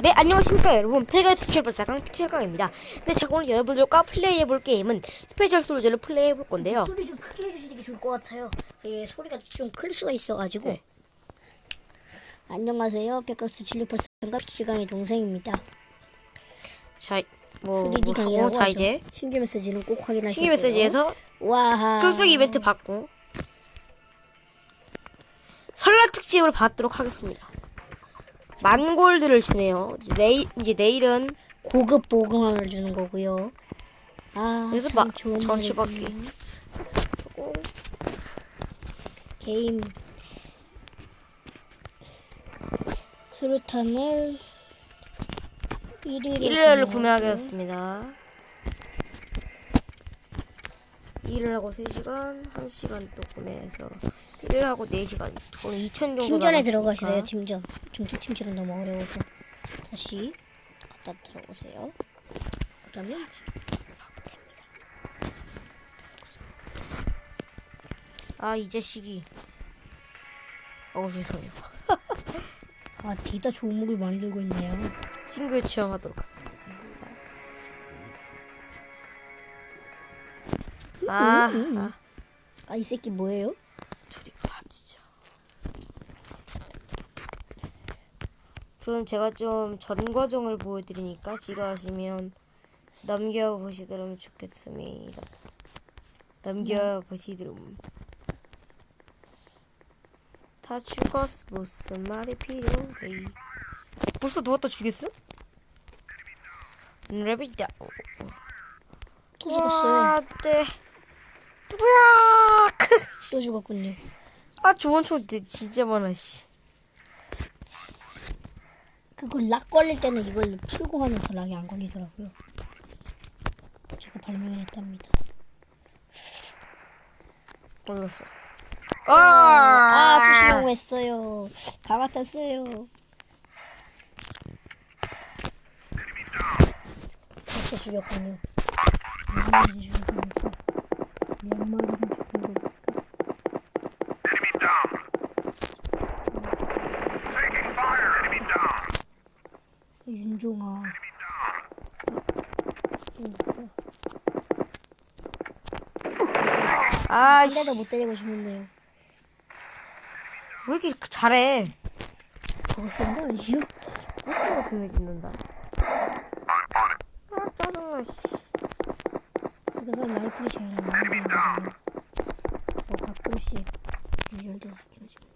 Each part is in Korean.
네 안녕하십니까 여러분 페가 투철발사강 피철강입니다 네 제가 오늘 여러분들과 플레이해볼 게임은 스페셜 솔저를 플레이해볼 건데요 소리 좀 크게 해주시는 게 좋을 것 같아요. 이게 소리가 좀 클 수가 있어가지고. 네. 안녕하세요. 백그라스 진리펄스가 시강의 동생입니다. 자, 뭐, 3D 뭐 강의라고 하고 자 하죠. 이제 신규 메시지는 꼭 확인하시고. 신규 메시지에서 와하. 출석 이벤트 받고 설날 특집을 받도록 하겠습니다 만 골드를 주네요 이제 내일 이제 내일은 고급 보금함을 주는 거고요. 아, 그래서 참막 좋은 전체 말이군요. 받기 게임 수류탄을 1위를 일요일을 구매하겠습니다 1일 하고 3시간 1시간 또 구매해서 1일 하고 4시간 돈 2천 정도 팀전에. 들어가시세요. 팀전. 중특 팀전은 너무 어려워서 다시 갖다 들어오세요. 그러면 아, 이 자식이. 어우, 죄송해요. 아 디다 조목을 많이 들고 있네요. 친구에 취향하도록 하겠습니다. 아, 아, 아이 새끼 뭐예요? 둘이가 진짜. 그럼 제가 좀 전 과정을 보여드리니까 지루하시면 넘겨보시도록 좋겠습니다. 넘겨보시도록. 다 죽었어 무슨 말이 필요해 벌써 누웠다 죽였어? 레비다 또 죽었어요. 네 누구야 또 죽었군요. 아 좋은 총 진짜 많아 씨 그걸 락 걸릴 때는 이걸 풀고 하면 더 락이 안 걸리더라고요. 제가 발명을 했답니다. 어디 갔어 아, 아 주시려고 했어요. 다 같았어요. 벌써 죽였군요. 몇 마리 죽여봅니까? 몇 마리를 죽여봅니까? 윤종아. 아, 한 씨, 대도 못 때리고 죽는데요. 왜 이렇게 잘해? 아니에요? 헛소 같은 애 짓는다. 아, 짜증나, 씨. 그래서 라이플이 제일 많이 되거든요. 뭐 가끔씩 유절도 시켜주고.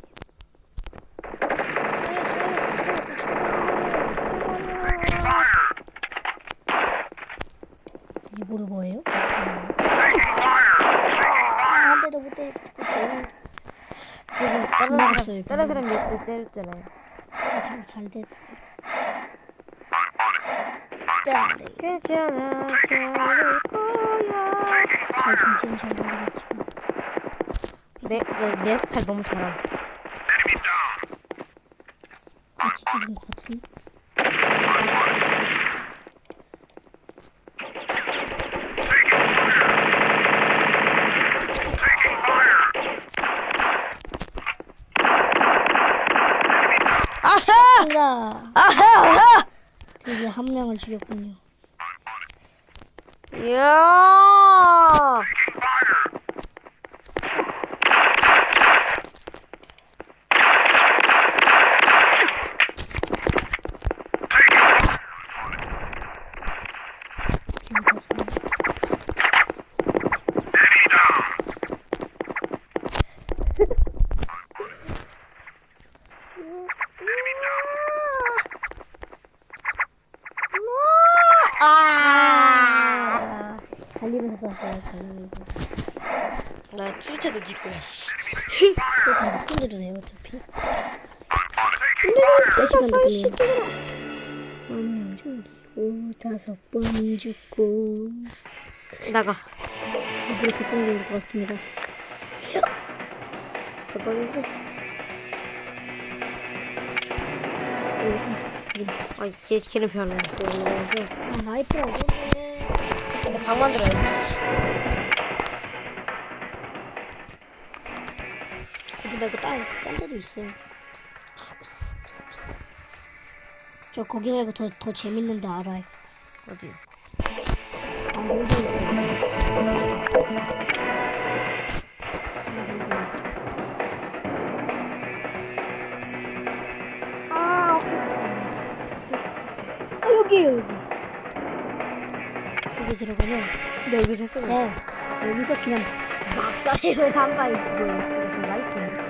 일부러 뭐예요? 아, 한 대도 못 때리고. 그래서 다른 나갔어요, 사람, 다른 그거. 사람 몇대 때렸잖아요. 잘, 잘 됐어. 자, 네. 괜찮아, 잘할 거야. 잘 진짜는 잘 모르겠지만. 내, 내, 내 스타일 너무 잘함. 같이 찍은 것 같은데? 아샤! 자, 아하! 아하! 드디어 한 명을 죽였군요. 이야! 괜찮습니다. 아! 달리면서 달리면서. 나 출퇴도 짓고 야, 씨. 그거 다 혼자 주세요, 어차피. 몇 시간 됐군요. 한 죽이고, 다섯 번 죽고. 나가. 이게 백공인 것 같습니다. 대박이지? 아, 걔, 걔는 별로. 아, 라이프라고? 방 만들어야지. 거기다 이거 딴, 딴 데도 있어요. 저 거기 말고 더, 더 재밌는 데 알아요. 어디? 안 그래도 아, 아, 여기에요, 여기. 들어가면, 근데 여기서 했었네. 네, 여기서 그냥 막사에서 한발 있고 라이트.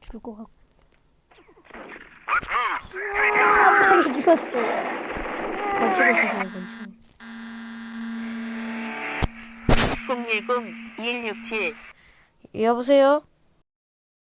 죽을 것 같고. 한 방에 죽었어. 건축을 쓰세요, 건축. 010 2167 여보세요?